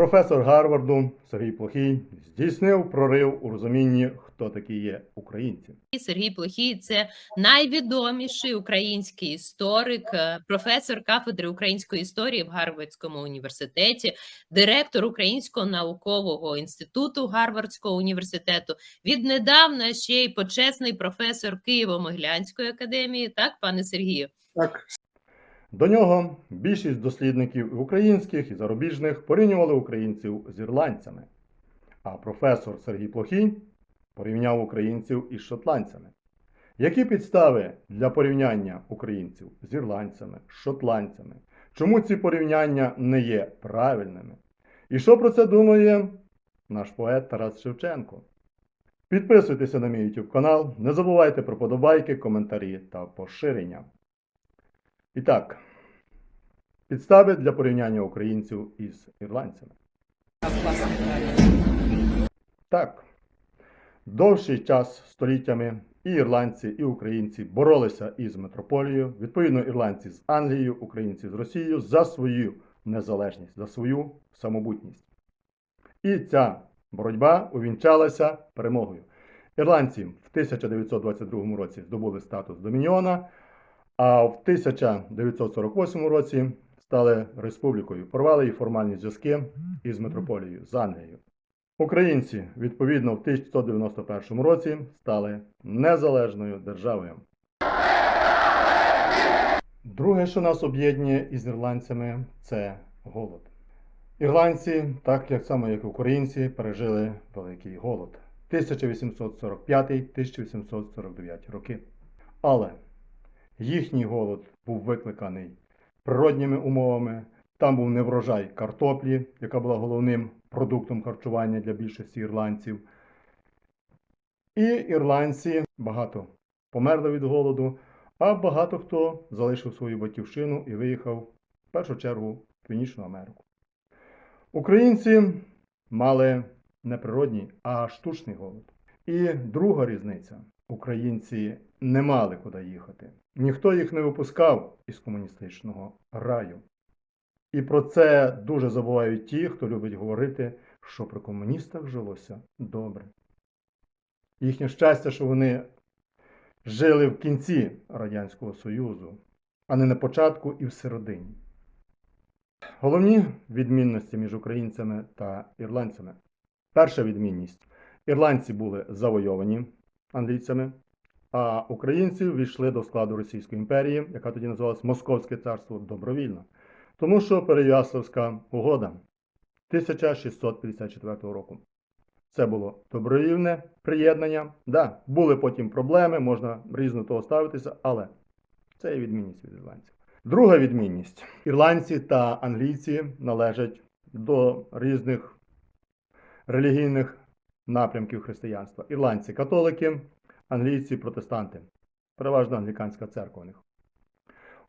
Професор Гарварду Сергій Плохій здійснив прорив у розумінні, хто такі є українці. Сергій Плохій це найвідоміший український історик, е, професор кафедри української історії в Гарвардському університеті, директор Українського наукового інституту Гарвардського університету. Віднедавна ще й почесний професор Києво-Могилянської академії. Так, пане Сергію? Так, До нього більшість дослідників українських і зарубіжних порівнювали українців з ірландцями, а професор Сергій Плохій порівняв українців із шотландцями. Які підстави для порівняння українців з ірландцями, шотландцями? Чому ці порівняння не є правильними? І що про це думає наш поет Тарас Шевченко? Підписуйтеся на мій YouTube канал, не забувайте про подобайки, коментарі та поширення. І так, підстави для порівняння українців із ірландцями. Так, довший час століттями і ірландці, і українці боролися із метрополією, відповідно, ірландці з Англією, українці з Росією за свою незалежність, за свою самобутність. І ця боротьба увінчалася перемогою. Ірландці в 1922 році здобули статус домініона, а в 1948 році стали республікою, порвали її формальні зв'язки із метрополією з Англією. Українці, відповідно, в 1991 році стали незалежною державою. Друге, що нас об'єднує із ірландцями, це голод. Ірландці, так як само як і українці, пережили великий голод 1845-1849 роки. Але їхній голод був викликаний природніми умовами. Там був неврожай картоплі, яка була головним продуктом харчування для більшості ірландців. І ірландці багато померли від голоду, а багато хто залишив свою батьківщину і виїхав в першу чергу в Північну Америку. Українці мали не природній, а штучний голод. І друга різниця: українці не мали куди їхати. Ніхто їх не випускав із комуністичного раю. І про це дуже забувають ті, хто любить говорити, що при комуністах жилося добре. Їхнє щастя, що вони жили в кінці Радянського Союзу, а не на початку і в середині. Головні відмінності між українцями та ірландцями. Перша відмінність: ірландці були завойовані англійцями, а українці ввійшли до складу Російської імперії, яка тоді називалась Московське царство добровільно. Тому що Переяславська угода 1654 року. Це було добровільне приєднання. Да, були потім проблеми, можна різно того ставитися, але це є відмінність від ірландців. Друга відмінність: ірландці та англійці належать до різних релігійних напрямків християнства. Ірландці католики, англійці протестанти. Переважно англіканська церква у них.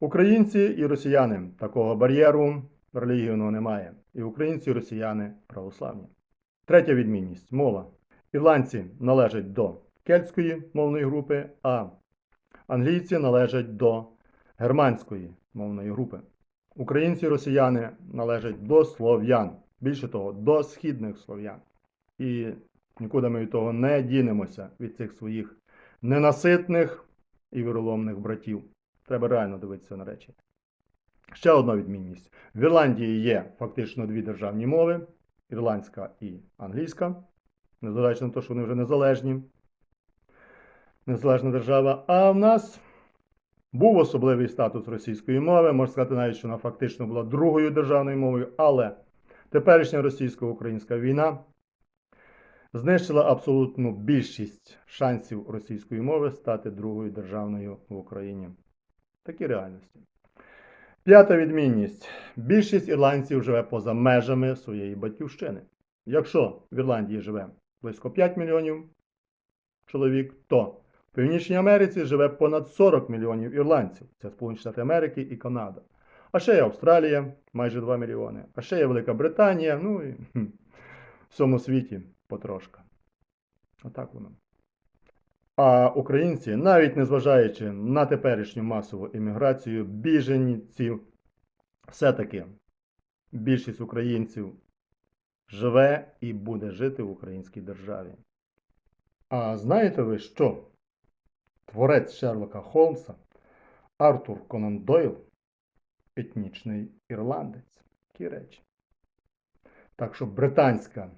Українці і росіяни такого бар'єру релігійного немає. І українці і росіяни православні. Третя відмінність мова. Ірландці належать до кельтської мовної групи, а англійці належать до германської мовної групи. Українці і росіяни належать до слов'ян, більше того, до східних слов'ян. І нікуди ми від того не дінемося від цих своїх ненаситних і віроломних братів. Треба реально дивитися на речі. Ще одна відмінність. В Ірландії є фактично дві державні мови ірландська і англійська, незважаючи на те, що вони вже незалежні, незалежна держава. А в нас був особливий статус російської мови, можна сказати, навіть, що вона фактично була другою державною мовою, але теперішня російсько-українська війна знищила абсолютну більшість шансів російської мови стати другою державною в Україні. Такі реальності. П'ята відмінність. Більшість ірландців живе поза межами своєї батьківщини. Якщо в Ірландії живе близько 5 мільйонів чоловік, то в Північній Америці живе понад 40 мільйонів ірландців. Це Сполучені Штати Америки і Канада. А ще є Австралія, майже 2 мільйони. А ще є Велика Британія, ну і в всьому світі потрошка. Отак воно. А українці, навіть незважаючи на теперішню масову імміграцію, біженців, все-таки більшість українців живе і буде жити в українській державі. А знаєте ви що? Творець Шерлока Холмса Артур Конан Дойл етнічний ірландець. Ті речі. Так що британська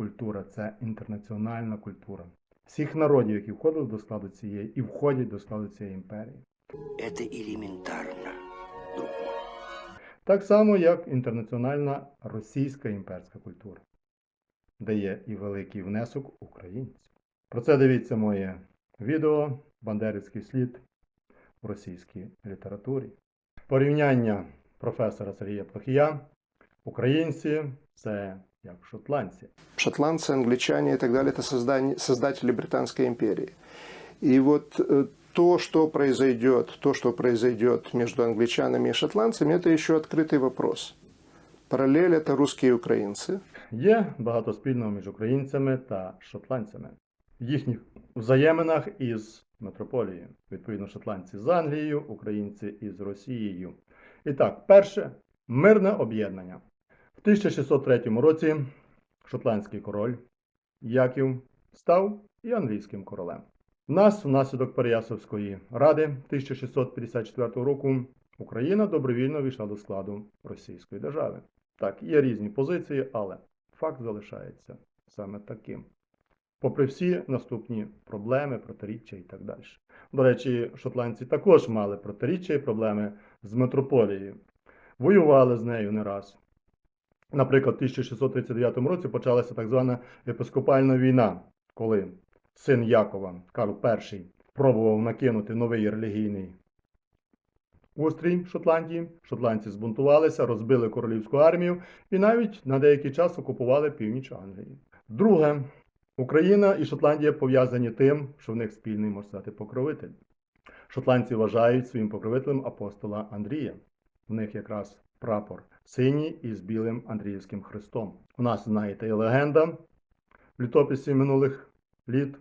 культура це інтернаціональна культура всіх народів, які входили до складу цієї і входять до складу цієї імперії. Друг мой. Так само, як інтернаціональна російська імперська культура, де є і великий внесок українців. Про це дивіться моє відео Бандерівський слід в російській літературі. Порівняння професора Сергія Плохія. Українці це як шотландці. шотландцы, англичане и так далее, это создание, создатели Британской империи. И вот э, то, что произойдет, то, что произойдет между англичанами и шотландцами, это еще открытый вопрос. Параллель это русские и украинцы. Є багато спільного між українцями та шотландцями в їхніх взаєминах із метрополією. Відповідно, шотландці з Англією, українці із Росією. І так, перше мирне об'єднання. В 1603 році шотландський король Яків став і англійським королем. Нас внаслідок Переяславської ради 1654 року Україна добровільно війшла до складу Російської держави. Так, є різні позиції, але факт залишається саме таким. Попри всі наступні проблеми, протиріччя і так далі. До речі, шотландці також мали протиріччя і проблеми з метрополією. Воювали з нею не раз. Наприклад, в 1639 році почалася так звана епископальна війна, коли син Якова, Карл І, пробував накинути новий релігійний устрій Шотландії. Шотландці збунтувалися, розбили королівську армію і навіть на деякий час окупували північ Англії. Друге, Україна і Шотландія пов'язані тим, що в них спільний, можна сказати, покровитель. Шотландці вважають своїм покровителем апостола Андрія. В них якраз прапор синій із білим Андріївським хрестом. У нас, знаєте, є легенда в літописі минулих літ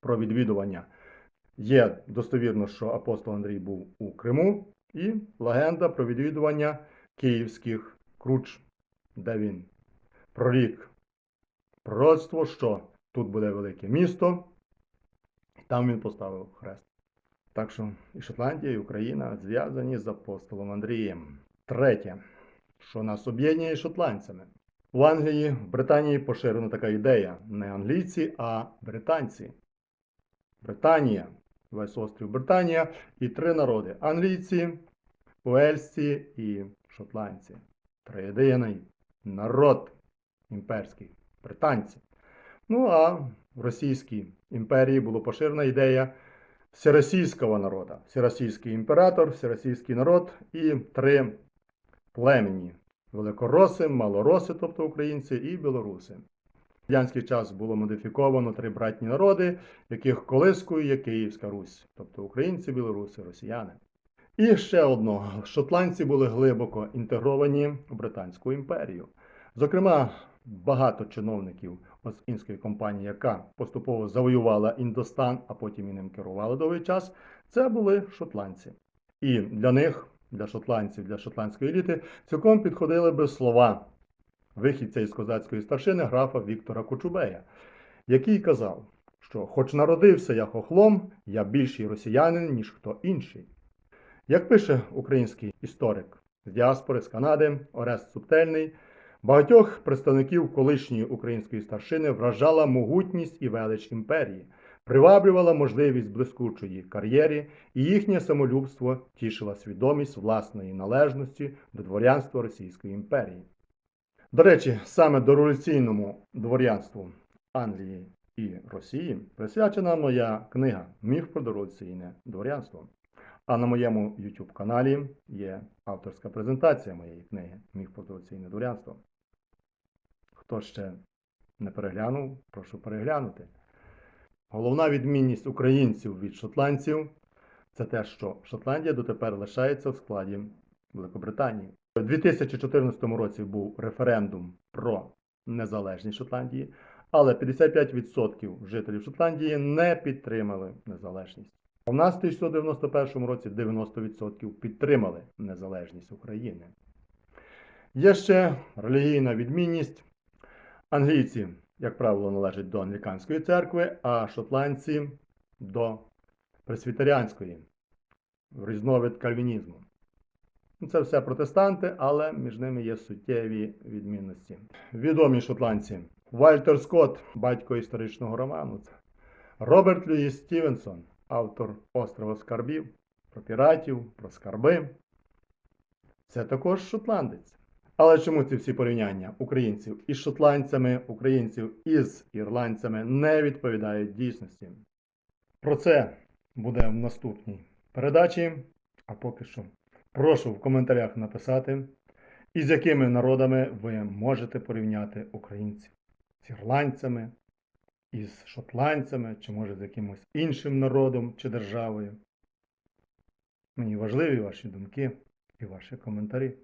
про відвідування. Є достовірно, що апостол Андрій був у Криму, і легенда про відвідування київських круч, де він прорік пророцтво, що тут буде велике місто, і там він поставив хрест. Так що і Шотландія, і Україна зв'язані з апостолом Андрієм. Третє, що нас об'єднує шотландцями. В Англії, в Британії поширена така ідея: не англійці, а британці. Британія, весь острів Британія і три народи: англійці, уельсці і шотландці. Триєдиний народ імперський британці. Ну а в Російській імперії була поширена ідея всеросійського народу. Всеросійський імператор, всеросійський народ і три племені: великороси, малороси, тобто українці, і білоруси. В радянський час було модифіковано три братні народи, яких колискою є Київська Русь, тобто українці, білоруси, росіяни. І ще одно: шотландці були глибоко інтегровані в Британську імперію. Зокрема, багато чиновників Ост-Індської компанії, яка поступово завоювала Індостан, а потім і ним керувала довгий час, це були шотландці. І для них, для шотландців, для шотландської еліти, цілком підходили би слова вихідця із козацької старшини графа Віктора Кочубея, який казав, що хоч народився я хохлом, я більший росіянин, ніж хто інший. Як пише український історик з діаспори з Канади Орест Субтельний, багатьох представників колишньої української старшини вражала могутність і велич імперії, приваблювала можливість блискучої кар'єри, і їхнє самолюбство тішила свідомість власної належності до дворянства Російської імперії. До речі, саме дореволюційному дворянству Англії і Росії присвячена моя книга Міф про дореволюційне дворянство. А на моєму YouTube каналі є авторська презентація моєї книги Міф про дореволюційне дворянство. Хто ще не переглянув, прошу переглянути. Головна відмінність українців від шотландців це те, що Шотландія дотепер лишається в складі Великобританії. У 2014 році був референдум про незалежність Шотландії, але 55% жителів Шотландії не підтримали незалежність. У нас в 1991 році 90% підтримали незалежність України. Є ще релігійна відмінність. Англійці, як правило, належать до англіканської церкви, а шотландці до пресвітеріанської, різновид кальвінізму. Ну, Це все протестанти, але між ними є суттєві відмінності. Відомі шотландці Вальтер Скотт, батько історичного роману. Роберт Льюіс Стівенсон, автор Острова Скарбів, про піратів, про скарби. Це також шотландець. Але чому ці всі порівняння українців із шотландцями, українців із ірландцями не відповідають дійсності? Про це буде в наступній передачі. А поки що прошу в коментарях написати, із якими народами ви можете порівняти українців з ірландцями, із шотландцями, чи може з якимось іншим народом чи державою. Мені важливі ваші думки і ваші коментарі.